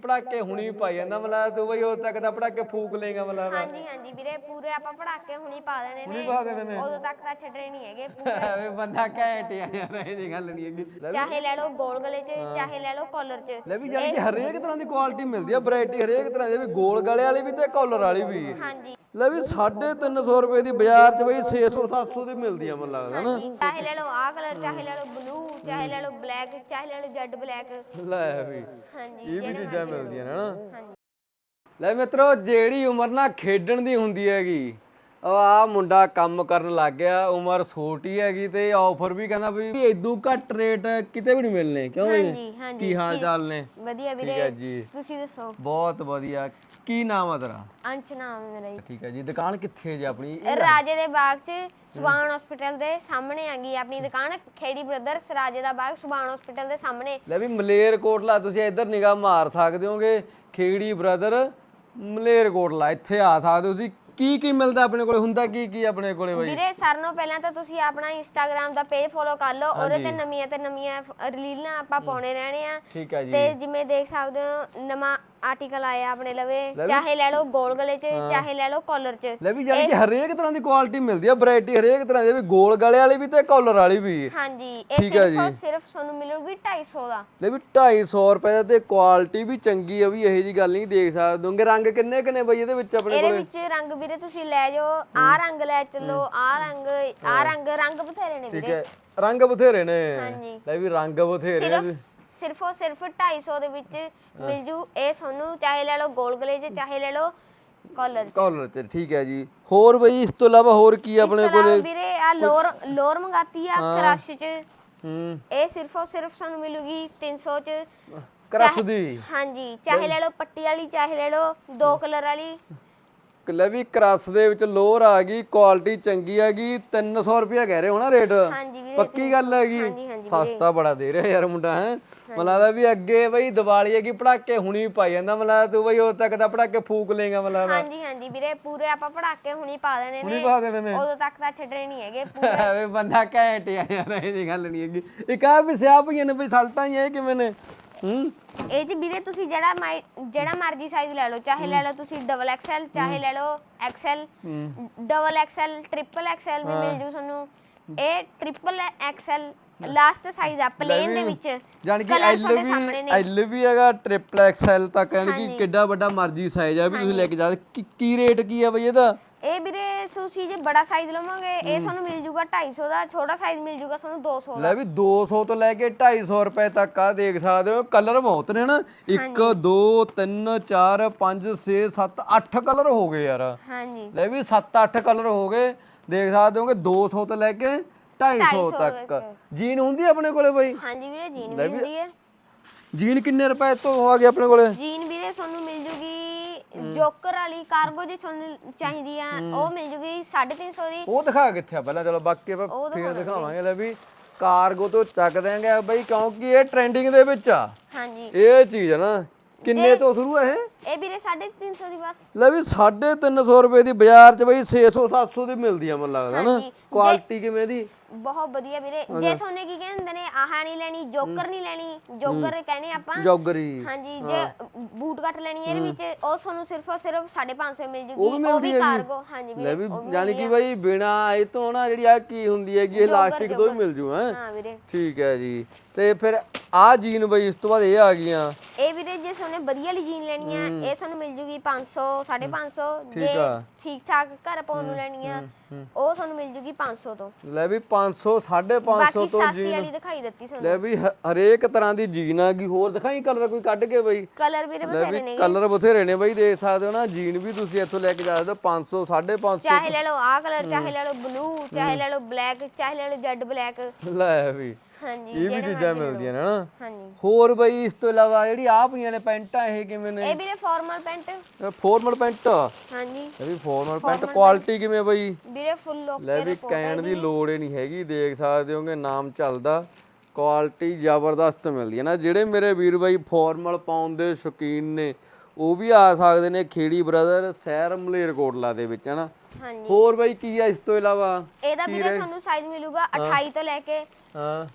ਪੜਾਕੇ ਹੁਣੀ ਪਾਈ ਜਾਂਦਾ ਮਤਲਬ ਤੂੰ ਬਈ ਉਦੋਂ ਤੱਕ ਤਾਂ ਪੜਾਕੇ ਫੂਕ ਲੇਗਾ ਮਤਲਬ ਹਾਂਜੀ ਹਾਂਜੀ ਵੀਰੇ ਪੂਰੇ ਆਪਾਂ ਪੜਾਕੇ ਹੁਣੀ ਪਾ ਦੇਣੇ ਹੁਣੀ ਪਾ ਦੇਣੇ ਨੇ। ਉਦੋਂ ਤੱਕ ਤਾਂ ਛੱਡਣੇ ਨਹੀਂ ਹੈਗੇ ਪੂਰੇ। ਐਵੇਂ ਬੰਦਾ ਘੈਂਟ ਆ ਯਾਰ ਇਹ ਗੱਲ ਨਹੀਂ ਹੈਗੀ। ਲੈ ਵੀ- ਚਾਹੇ ਲੈ ਲਓ ਗੋਲ ਗਲੇ 'ਚ ਚਾਹੇ ਲੈ ਲਓ ਕਾਲਰ 'ਚ। ਲੈ ਵੀ ਜਾਨੀ ਕਿ ਹਰੇਕ ਤਰ੍ਹਾਂ ਦੀ ਕੁਆਲਿਟੀ ਮਿਲਦੀ ਆ ਵੈਰਾਈਟੀ ਹਰੇਕ ਤਰ੍ਹਾਂ ਦੀ। ਵੀ ਗੋਲ ਗਲੇ ਵਾਲੀ ਵੀ ਤੇ ਕਾਲਰ ਵਾਲੀ ਵੀ। ਹਾਂਜੀ। ਲੈ ਵੀ 350 ਰੁਪਏ ਦੀ ਬਾਜ਼ਾਰ 'ਚ ਬਈ 600 700 ਦੀ ਮਿਲਦੀ ਆ ਮੈਨੂੰ ਲੱਗਦਾ ਨਾ। ਹਾਂਜੀ ਚਾਹੇ ਲੈ ਲਓ ਆਹ ਕਲਰ ਚਾਹੇ ਲੈ ਲਓ ਬਲੂ ਚਾਹੇ ਲੈ ਲਓ ਬਲੈਕ ਚਾਹੇ ਲੈ ਲਓ ਜੈਡ ਬਲੈਕ ਲੈ ਵੀ ਹਾਂਜੀ ਇਹ ਵੀ ਜਿਹੜੇ ਚੀਜ਼ਾਂ ਮਿਲਦੀਆਂ ਨੇ ਨਾ। ਹਾਂਜੀ। ਲੈ ਮਿੱਤਰੋ ਜਿਹੜੀ ਉਮਰ ਨਾ ਖੇਡਣ ਦੀ ਹੁੰਦੀ ਹੈਗੀ ਆ ਮੁੰਡਾ ਕੰਮ ਕਰਨ ਲੱਗ ਗਿਆ ਉਮਰ ਛੋਟੀ ਹੈਗੀ ਤੇ ਆਫਰ ਵੀ ਕਹਿੰਦਾ ਵੀ ਇਦੋਂ ਘੱਟ ਰੇਟ ਕਿਤੇ ਵੀ ਨਹੀਂ ਮਿਲਨੇ ਕਿਉਂ ਬਈ ਹਾਂਜੀ ਹਾਂਜੀ ਕੀ ਹਾਲ ਚਾਲ ਨੇ? ਵਧੀਆ ਠੀਕ ਹੈ ਵੀਰੇ ਜੀ। ਤੁਸੀਂ ਦੱਸੋ? ਬਹੁਤ ਵਧੀਆ। ਕੀ ਨਾਮ ਆ ਤੇਰਾ? ਅੰਸ਼ ਨਾਮ ਹੈ ਮੇਰਾ ਠੀਕ ਹੈ ਜੀ ਦੁਕਾਨ ਕਿੱਥੇ ਜੀ ਆਪਣੀ? ਰਾਜੇ ਦੇ ਬਾਗ 'ਚ ਸੁਬਾਨ ਹਸਪੀਟਲ ਦੇ ਸਾਹਮਣੇ ਹੈਗੀ ਆਪਣੀ ਦੁਕਾਨ। ਖੇੜੀ ਬ੍ਰਦਰਸ ਰਾਜੇ ਦਾ ਬਾਗ ਸੁਬਾਨ ਹਸਪੀਟਲ ਦੇ ਸਾਹਮਣੇ। ਲੈ ਵੀ ਮਲੇਰਕੋਟਲਾ ਤੁਸੀਂ ਇੱਧਰ ਨਿਗਾਹ ਮਾਰ ਸਕਦੇ ਹੋਗੇ। ਖੇੜੀ ਬ੍ਰਦਰ ਮਲੇਰਕੋਟਲਾ ਇੱਥੇ ਆ ਸਕਦੇ ਹੋ ਤੁਸੀਂ। ਕੀ ਕੀ ਮਿਲਦਾ ਆਪਣੇ ਕੋਲੇ? ਹੁੰਦਾ ਕੀ ਕੀ ਆਪਣੇ ਕੋਲੇ ਬਾਈ? ਵੀਰੇ ਸਾਰਿਆਂ ਨਾਲੋਂ ਪਹਿਲਾਂ ਤਾਂ ਤੁਸੀਂ ਆਪਣਾ ਇੰਸਟਾਗ੍ਰam ਦਾ ਪੇਜ ਫੋਲੋ ਕਰ ਲਓ। ਉਹਦੇ ਤੇ ਨਵੀਆਂ ਤੇ ਨਵੀਆਂ ਫ- ਰੀਲਾਂ ਆਪਾਂ ਪਾਉਣੇ ਰਹਿਣੇ ਆ। ਠੀਕ ਹੈ ਜੀ। ਤੇ ਜਿਵੇਂ ਦੇਖ ਸਕਦੇ ਹੋ ਨਵਾਂ ਆਰਟੀਕਲ ਆਇਆ ਆਪਣੇ ਲਵੇ। ਚਾਹੇ ਲੈ ਲਓ ਗੋਲ ਗਲੇ 'ਚ ਚਾਹੇ ਲੈ ਲਓ ਕਾਲਰ 'ਚ। ਲੈ ਵੀ ਜਾਨੀ ਕਿ ਹਰੇਕ ਤਰ੍ਹਾਂ ਦੀ ਕੁਆਲਿਟੀ ਮਿਲਦੀ ਆ ਵੈਰਾਈਟੀ ਹਰੇਕ ਤਰ੍ਹਾਂ ਦੀ ਵੀ ਗੋਲ ਗਲੇ ਵਾਲੀ ਵੀ ਤੇ ਕਾਲਰ ਵਾਲੀ ਵੀ। ਹਾਂਜੀ ਇਹ ਠੀਕ ਹੈ ਸਿਰਫ ਸਿਰਫ ਤੁਹਾਨੂੰ ਮਿਲੂਗੀ 250 ਦਾ। ਲੈ ਵੀ 250 ਰੁਪਏ ਦਾ ਤੇ ਕੁਆਲਿਟੀ ਵੀ ਚੰਗੀ ਆ ਵੀ ਇਹੋ ਜੀ ਗੱਲ ਨਹੀਂ ਦੇਖ ਸਕਦੇ ਹੋਗੇ। ਰੰਗ ਕਿੰਨੇ ਕਿੰਨੇ ਬਈ ਇਹਦੇ ਵਿੱਚ ਆਪਣੇ ਇਹਦੇ ਕੋਲੇ? ਵਿੱਚ ਰੰਗ ਵੀਰੇ ਤੁਸੀਂ ਲੈ ਜਾਓ। ਆਹ ਰੰਗ ਲੈ ਚੱਲੋ। ਆਹ ਰੰਗ ਆਹ ਰੰਗ ਰੰਗ ਬਥੇਰੇ ਨੇ ਠੀਕ ਵੀਰੇ। ਹੈ। ਰੰਗ ਬਥੇਰੇ ਨੇ। ਹਾਂਜੀ। ਲੈ ਵੀ ਰੰਗ ਬਥੇਰੇ ਨੇ ਸਿਰਫ ਸਿਰਫ ਉਹ ਸਿਰਫ 250 ਦੇ ਵਿੱਚ ਮਿਲ ਜੂ। ਇਹ ਤੁਹਾਨੂੰ ਚਾਹੇ ਲੈ ਲਓ ਗੋਲ ਗਲੇ 'ਚ ਚਾਹੇ ਲੈ ਲਓ ਕਾਲਰ ਕਾਲਰ ਤੇ ਠੀਕ ਹੈ ਜੀ। ਹੋਰ ਬਈ ਇਸ ਤੋਂ ਇਲਾਵਾ ਹੋਰ ਕੀ ਆ ਆਪਣੇ ਕੋਲੇ? ਵੀਰੇ ਆ ਲੋਰ ਲੋਰ ਮੰਗਾਤੀ ਆ ਕ੍ਰਸ਼ 'ਚ। ਹੂੰ। ਇਹ ਸਿਰਫ ਉਹ ਸਿਰਫ ਸਾਨੂੰ ਮਿਲੂਗੀ 300 'ਚ। ਕਰਸ ਦੀ। ਹਾਂਜੀ ਚਾਹੇ ਲੈ ਲਓ ਪੱਟੀ ਵਾਲੀ ਚਾਹੇ ਲੈ ਲਓ ਦੋ ਕਲਰ ਵਾਲੀ। ਲੈ ਵੀ ਕਰਸ ਦੇ ਵਿੱਚ ਲੋਅਰ ਆ ਗਈ ਕੁਆਲਿਟੀ ਚੰਗੀ ਹੈਗੀ 300 ਰੁਪਿਆ ਕਹਿ ਰਹੇ ਹੋ ਨਾ ਰੇਟ ਹਾਂਜੀ ਵੀਰੇ ਪੱਕੀ ਗੱਲ ਹੈਗੀ ਸਸਤਾ ਬੜਾ ਦੇ ਰਿਹਾ ਯਾਰ ਮੁੰਡਾ ਹੈ। ਮੈਨੂੰ ਲੱਗਦਾ ਵੀ ਅੱਗੇ ਬਈ ਦੀਵਾਲੀ ਹੈਗੀ ਪੜਾਕੇ ਹੁਣੀ ਪਾਈ ਜਾਂਦਾ ਮੈਨੂੰ ਲੱਗਦਾ ਤੂੰ ਬਈ ਉਦੋਂ ਤੱਕ ਤਾਂ ਪੜਾਕੇ ਫੂਕ ਲੇਗਾ ਮੈਨੂੰ ਲੱਗਦਾ। ਹਾਂਜੀ ਹਾਂਜੀ ਵੀਰੇ ਪੂਰੇ ਆਪਾਂ ਪੜਾਕੇ ਹੁਣੀ ਪਾ ਦੇਣੇ ਹੁਣੀ ਨੇ। ਪਾ ਦੇਣੇ ਨੇ? ਉਦੋਂ ਤੱਕ ਤਾਂ ਛੱਡਣੇ ਨਹੀਂ ਹੈਗੇ ਪੂਰੇ। ਐਵੇਂ ਬੰਦਾ ਘੈਂਟ ਯਾਰ ਇਹ ਗੱਲ ਨਹੀਂ ਹੈਗੀ। ਇੱਕ ਆ ਵੀ ਸਿਆਹ ਪਈਆਂ ਨੇ ਬਈ ਸਲਟਾਂ ਹੀ ਇਹ ਕਿਵੇਂ ਨੇ? ਹੂੰ। ਇਹ ਚ ਵੀਰੇ ਤੁਸੀਂ ਜਿਹੜਾ ਮਾਈ- ਜਿਹੜਾ ਮਰਜ਼ੀ ਸਾਈਜ਼ ਲੈ ਲਓ ਚਾਹੇ ਲੈ ਲਓ ਤੁਸੀਂ ਡਬਲ ਐਕਸਐਲ ਚਾਹੇ ਲੈ ਲਓ XL double XL triple XL ਵੀ ਮਿਲ ਜੂ ਤੁਹਾਨੂੰ। ਇਹ ਟ੍ਰਿਪਲ ਐਕਸਐਲ ਲਾਸਟ ਸਾਈਜ਼ ਆ ਪਲੇਨ ਦੇ ਵਿੱਚ। ਜਾਨੀ ਕਿ Colour ਐਲ ਤੁਹਾਡੇ ਵੀ ਸਾਹਮਣੇ ਨੇ। ਐਲ ਵੀ ਹੈਗਾ ਟ੍ਰਿਪਲ ਐਕਸਐਲ ਤੱਕ ਯਾਨੀ ਕਿ ਕਿੱਡਾ ਵੱਡਾ ਮਰਜ਼ੀ ਸਾਈਜ਼ ਆ ਵੀ ਤੁਸੀਂ ਲੈ ਕੇ ਜਾ ਕੀ- ਕੀ ਰੇਟ ਕੀ ਆ ਬਈ ਇਹਦਾ? ਇਹ ਵੀਰੇ ਤੁਸੀਂ ਜੇ ਬੜਾ ਸਾਈਜ਼ ਲਵੋਗੇ ਇਹ ਤੁਹਾਨੂੰ ਮਿਲ ਜੂਗਾ 250 ਦਾ ਛੋਟਾ ਸਾਈਜ਼ ਮਿਲ ਜੂਗਾ ਤੁਹਾਨੂੰ 200 ਦਾ। ਲੈ ਵੀ 200 ਤੋਂ ਲੈ ਕੇ 250 ਰੁਪਏ ਤੱਕ ਆ ਦੇਖ ਸਕਦੇ ਹੋ ਕਲਰ ਬਹੁਤ ਨੇ ਨਾ। 1 2 3 4 5 6 7 8 ਕਲਰ ਹੋ ਗਏ ਯਾਰ। ਹਾਂਜੀ। ਲੈ ਵੀ 7-8 ਕਲਰ ਹੋ ਗਏ ਦੇਖ ਸਕਦੇ ਹੋਗੇ 200 ਤੋਂ ਲੈ ਕੇ 250 250 ਤੱਕ। ਜੀਨ ਹੁੰਦੀ ਆਪਣੇ ਕੋਲੇ ਬਈ? ਹਾਂਜੀ ਵੀਰੇ ਜੀਨ ਵੀ ਹੁੰਦੀ ਹੈ ਜੀਨ ਕਿੰਨੇ ਰੁਪਏ ਤੋਂ ਆ ਗਈ ਆਪਣੇ ਕੋਲੇ? ਜੀਨ ਵੀਰੇ ਤੁਹਾਨੂੰ ਮਿਲ ਜੂਗੀ ਜੋਕਰ ਵਾਲੀ ਕਾਰਗੋ ਜੇ ਤੁਹਾਨੂੰ ਚਾਹੀਦੀ ਆ ਉਹ ਮਿਲ ਜੂਗੀ 350 ਦੀ। ਉਹ ਦਿਖਾ ਕਿੱਥੇ ਆ? ਪਹਿਲਾਂ ਚਲੋ ਬਾਕੀ ਆਪਾਂ ਫੇਰ ਦਿਖਾਵਾਂਗੇ ਲੈ ਵੀ ਕਾਰਗੋ ਤੋਂ ਚੱਕ ਦਿਆਂਗੇ ਬਈ ਕਿਉਂਕਿ ਇਹ ਟ੍ਰੈਂਡਿੰਗ ਦੇ ਵਿੱਚ ਆ। ਹਾਂਜੀ। ਇਹ ਚੀਜ਼ ਆ ਨਾ ਕਿੰਨੇ ਤੋਂ ਸ਼ੁਰੂ ਆ ਇਹ? ਇਹ ਵੀਰੇ 350 ਦੀ ਬਸ। ਲੈ ਵੀ 350 ਰੁਪਏ ਦੀ ਬਾਜ਼ਾਰ 'ਚ ਬਈ 600 700 ਦੀ ਮਿਲਦੀ ਆ ਮੈਨੂੰ ਲੱਗਦਾ ਨਾ। ਹਾਂਜੀ। ਕੁਆਲਿਟੀ ਕਿਵੇਂ ਦੀ? ਬਹੁਤ ਵਧੀਆ ਵੀਰੇ। ਜੇ ਸੋਨੇ ਕੀ ਕਹਿੰਦੇ ਨੇ ਆਹ ਨਹੀਂ ਲੈਣੀ ਜੋਕਰ ਨਹੀਂ ਲੈਣੀ ਜੋਕਰ ਕਹਿੰਦੇ ਆਪਾਂ। ਜੌਗਰੀ ਹਾਂਜੀ ਜੇ ਬੂਟ ਕੱਟ ਲੈਣੀ ਇਹਦੇ ਵਿੱਚ ਉਹ ਤੁਹਾਨੂੰ ਸਿਰਫ ਔਰ ਸਿਰਫ 550 ਮਿਲ ਉਹ ਵੀ ਜੂਗੀ ਉਹ ਮਿਲਦੀ ਵੀ ਹੈਗੀ? ਕਾਰਗੋ ਹਾਂਜੀ ਲੈ ਵੀਰੇ ਵੀ ਉਹ ਵੀ ਜਾਨੀ ਕਿ ਬਈ ਬਿਨਾ ਇਹ ਤੋਂ ਨਾ ਜਿਹੜੀ ਆ ਕੀ ਹੁੰਦੀ ਹੈਗੀ ਇਹ ਇਲਾਸਟਿਕ ਤੋਂ ਹੀ ਮਿਲ ਜੂ ਹੈ। ਆ। ਹਾਂ ਵੀਰੇ। ਠੀਕ ਹੈ ਜੀ। ਤੇ ਫਿਰ ਆ ਜੀਨ ਬਈ ਇਸ ਤੋਂ ਬਾਅਦ ਇਹ ਆ ਗਈਆਂ। ਇਹ ਵੀਰੇ ਜੇ ਸੋਨੇ ਵਧੀਆ ਵਾਲੀ ਜੀਨ ਲੈਣੀ ਆ ਇਹ ਤੁਹਾਨੂੰ ਮਿਲ ਜੂਗੀ 500 550 ਜੇ ਠੀਕ ਆ। ਠੀਕ ਠਾਕ ਘਰ ਪਾਉਣ ਨੂੰ ਲੈਣੀ ਆ ਉਹ ਤੁਹਾਨੂੰ ਮਿਲ ਜੂਗੀ 500 ਤੋਂ। ਲੈ ਵੀ 500 550 ਬਾਕੀ ਤੋਂ ਸਾਸੀ ਜੀਨ। ਵਾਲੀ ਦਿਖਾਈ ਦਿੱਤੀ ਲੈ ਵੀ ਹ- ਹਰੇਕ ਤਰ੍ਹਾਂ ਦੀ ਜੀਨ ਆ ਗਈ। ਹੋਰ ਦਿਖਾਈ ਕਲਰ ਕੋਈ ਕੱਢ ਕੇ ਬਈ? ਕਲਰ ਵੀਰੇ ਲੈ ਬਥੇਰੇ ਵੀ ਨੇ ਕਲਰ ਬਥੇਰੇ ਨੇ ਬਈ ਦੇਖ ਸਕਦੇ ਹੋ ਨਾ ਜੀਨ ਵੀ ਤੁਸੀਂ ਇੱਥੋਂ ਲੈ ਕੇ ਜਾ ਸਕਦੇ ਹੋ 500 550 ਚਾਹੇ ਲੈ ਲਓ ਆਹ ਕਲਰ ਚਾਹੇ ਲੈ ਲਓ ਬਲੂ ਚਾਹੇ ਲੈ ਲਓ ਬਲੈਕ ਚਾਹੇ ਲੈ ਲਓ ਜੈਡ ਬਲੈਕ ਲੈ ਵੀ। ਹਾਂਜੀ ਇਹ ਵੀ ਚੀਜ਼ਾਂ ਮਿਲਦੀਆਂ ਨੇ ਨਾ। ਹਾਂਜੀ। ਹੋਰ ਬਈ ਇਸ ਤੋਂ ਇਲਾਵਾ ਜਿਹੜੀ ਆ ਪਈਆਂ ਨੇ ਪੈਂਟਾਂ ਇਹ ਕਿਵੇਂ ਨੇ? ਇਹ ਵੀਰੇ ਫਾਰਮਲ ਪੈਂਟ। Formal pant? ਹਾਂਜੀ। ਇਹ ਵੀ ਫਾਰਮਲ ਪੈਂਟ। ਕੁਆਲਿਟੀ ਕਿਵੇਂ ਬਈ? ਵੀਰੇ ਫੁੱਲ ਲੋਕ ਲੈ ਵੀ ਕਹਿਣ ਦੀ ਲੋੜ ਹੀ ਨਹੀਂ ਹੈਗੀ ਦੇਖ ਸਕਦੇ ਹੋਗੇ ਨਾਮ ਚੱਲਦਾ। ਕੁਆਲਿਟੀ ਜ਼ਬਰਦਸਤ ਮਿਲਦੀ ਹੈ ਨਾ। ਜਿਹੜੇ ਮੇਰੇ ਵੀਰ ਬਾਈ ਫਾਰਮਲ ਪਾਉਣ ਦੇ ਸ਼ੌਕੀਨ ਨੇ ਉਹ ਵੀ ਆ ਸਕਦੇ ਨੇ ਖੇੜੀ ਬ੍ਰਦਰ ਸਹਿਰ ਮਲੇਰਕੋਟਲਾ ਦੇ ਵਿੱਚ ਹਨਾ ਹਾਂਜੀ। ਹੋਰ ਬਾਈ ਕੀ ਆ ਇਸ ਤੋਂ ਇਲਾਵਾ? ਇਹਦਾ ਵੀਰੇ ਤੁਹਾਨੂੰ ਸਾਈਜ਼ ਮਿਲੂਗਾ 28 ਤੋਂ ਲੈ ਕੇ ਹਾਂ।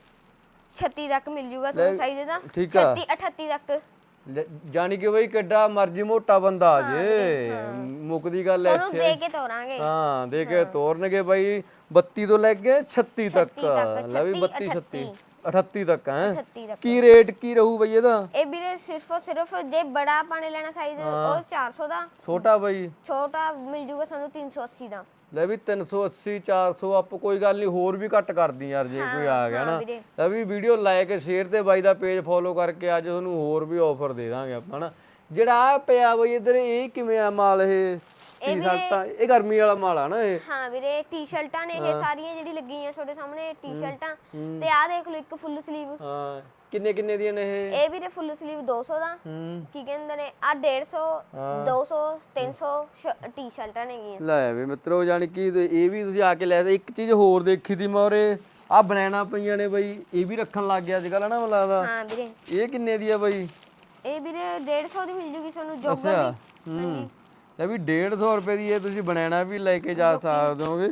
36 ਤੱਕ ਮਿਲ ਜੂਗਾ ਤੁਹਾਨੂੰ ਸਾਈਜ਼ ਇਹਦਾ। ਠੀਕ ਆ। 36 38 ਤੱਕ। ਲੈ- ਜਾਣੀ ਕਿ ਬਈ ਕਿੱਡਾ ਮਰਜ਼ੀ ਮੋਟਾ ਬੰਦਾ ਆ ਜੇ। ਮੁੱਕਦੀ ਗੱਲ ਐ ਤੁਹਾਨੂੰ ਦੇ ਕੇ ਤੋਰਾਂਗੇ। ਹਾਂ ਦੇ ਕੇ ਤੋਰਨਗੇ ਬਾਈ 32 ਤੋਂ ਲੈ ਕੇ 36 ਤੱਕ। ਤੱਕ, ਲੈ ਵੀ 32 36 38 ਤੱਕ ਹੈ। 38 ਤੱਕ। ਕੀ ਰੇਟ ਕੀ ਰਹੂ ਬਈ ਇਹਦਾ? ਇਹ ਵੀਰੇ ਸਿਰਫ ਔਰ ਸਿਰਫ ਜੇ ਬੜਾ ਪਾਣੀ ਲੈਣਾ ਸਾਈਜ਼ ਉਹ 400 ਦਾ। ਛੋਟਾ ਬਈ। ਛੋਟਾ ਮਿਲ ਜੂਗਾ ਸਾਨੂੰ 380 ਦਾ। ਲੈ ਵੀ 380 400 ਆਪ ਕੋਈ ਗੱਲ ਨਹੀਂ ਹੋਰ ਵੀ ਘੱਟ ਕਰਦੀ ਯਾਰ ਜੇ ਕੋਈ ਆ ਗਿਆ ਨਾ। ਲੈ ਵੀ ਵੀਡੀਓ ਲਾਇਕ ਸ਼ੇਅਰ ਤੇ ਬਾਈ ਦਾ ਪੇਜ ਫੋਲੋ ਕਰਕੇ ਅੱਜ ਤੁਹਾਨੂੰ ਹੋਰ ਵੀ ਆਫਰ ਦੇ ਦਾਂਗੇ ਆਪਾਂ ਨਾ। ਜਿਹੜਾ ਆ ਪਿਆ ਬਈ ਇਧਰ ਇਹ ਕਿਵੇਂ ਆ ਮਾਲ ਇਹ? ਟੀ-ਸ਼ਰਟਾਂ ਇਹ ਗਰਮੀ ਵਾਲਾ ਮਾਲ ਆ ਨਾ ਇਹ। ਹਾਂ ਵੀਰੇ ਟੀ-ਸ਼ਰਟਾਂ ਨੇ ਇਹ ਸਾਰੀਆਂ ਜਿਹੜੀ ਲੱਗੀਆਂ ਤੁਹਾਡੇ ਸਾਹਮਣੇ ਟੀ-ਸ਼ਰਟਾਂ। ਤੇ ਆਹ ਦੇਖ ਲਓ ਇੱਕ ਫੁੱਲ ਸਲੀਵ ਹਾਂ। ਕਿੰਨੇ ਕਿੰਨੇ ਦੀਆਂ ਨੇ ਇਹ? ਇਹ ਵੀਰੇ ਫੁੱਲ ਸਲੀਵ 200 ਦਾ। ਹੂੰ। ਕੀ ਕਹਿੰਦੇ ਨੇ? ਆ 150 200 300 ਟੀ-ਸ਼ਰਟਾਂ ਨੇਗੀਆਂ। ਲੈ ਵੀ ਮਿੱਤਰੋ ਜਾਣੀ ਕਿ ਤੇ ਇਹ ਵੀ ਤੁਸੀਂ ਆ ਕੇ ਲੈ ਸਕਦੇ ਇੱਕ ਚੀਜ਼ ਹੋਰ ਦੇਖੀ ਤੀ ਮੈਂ ਉਰੇ। ਆ ਬਨਾਨਾ ਪਈਆਂ ਨੇ ਬਈ ਇਹ ਵੀ ਰੱਖਣ ਲੱਗ ਗਿਆ ਅੱਜ ਕੱਲ ਨਾ ਮੈਨੂੰ ਲੱਗਦਾ? ਹਾਂ ਵੀਰੇ। ਇਹ ਕਿੰਨੇ ਦੀ ਆ ਬਈ? ਇਹ ਵੀਰੇ 150 ਦੀ ਮਿਲ ਜੂਗੀ ਤੁਹਾਨੂੰ ਜੋਗਰ ਅੱਛਾ। ਦੀ। ਹੂੰ। ਲੈ ਵੀ 150 ਰੁਪਏ ਦੀ ਇਹ ਤੁਸੀਂ ਬਨਾਨਾ ਵੀ ਲੈ ਕੇ ਜਾ ਸਕਦੇ ਹੋਗੇ।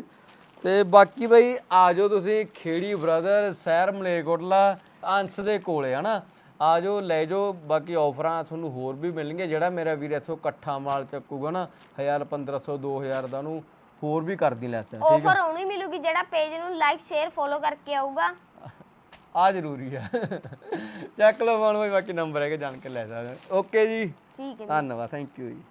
ਤੇ ਬਾਕੀ ਬਈ ਆ ਜਾਓ ਤੁਸੀਂ ਖੇੜੀ ਬ੍ਰਦਰ ਸ਼ਹਿਰ ਮਲੇਕੋਟਲਾ ਅੰਸ ਦੇ ਕੋਲੇ ਹਨਾ? ਆ ਜਾਓ ਲੈ ਜਾਓ ਬਾਕੀ ਆਫਰਾਂ ਤੁਹਾਨੂੰ ਹੋਰ ਵੀ ਮਿਲਣਗੀਆਂ। ਜਿਹੜਾ ਮੇਰਾ ਵੀਰ ਇੱਥੋਂ ਇਕੱਠਾ ਮਾਲ ਚੱਕੂਗਾ ਨਾ 1000 1500 2000 ਦਾ ਨੂੰ ਹੋਰ ਵੀ ਕਰਦੀ ਲੈਸ ਆਫਰ ਉਹਨੂੰ ਹੀ? ਮਿਲੂਗੀ ਜਿਹੜਾ ਪੇਜ ਨੂੰ ਲਾਈਕ ਸ਼ੇਅਰ ਫੋਲੋ ਕਰਕੇ ਆਊਗਾ। ਆ ਜ਼ਰੂਰੀ ਆ। ਚੱਕ ਲਓ ਫੋਨ ਬਾਕੀ ਨੰਬਰ ਹੈਗਾ ਜਾਣ ਕੇ ਲੈ ਸਕਦੇ ਓਕੇ ਜੀ। ਠੀਕ ਹੈ ਧੰਨਵਾਦ ਥੈਂਕ ਯੂ ਜੀ।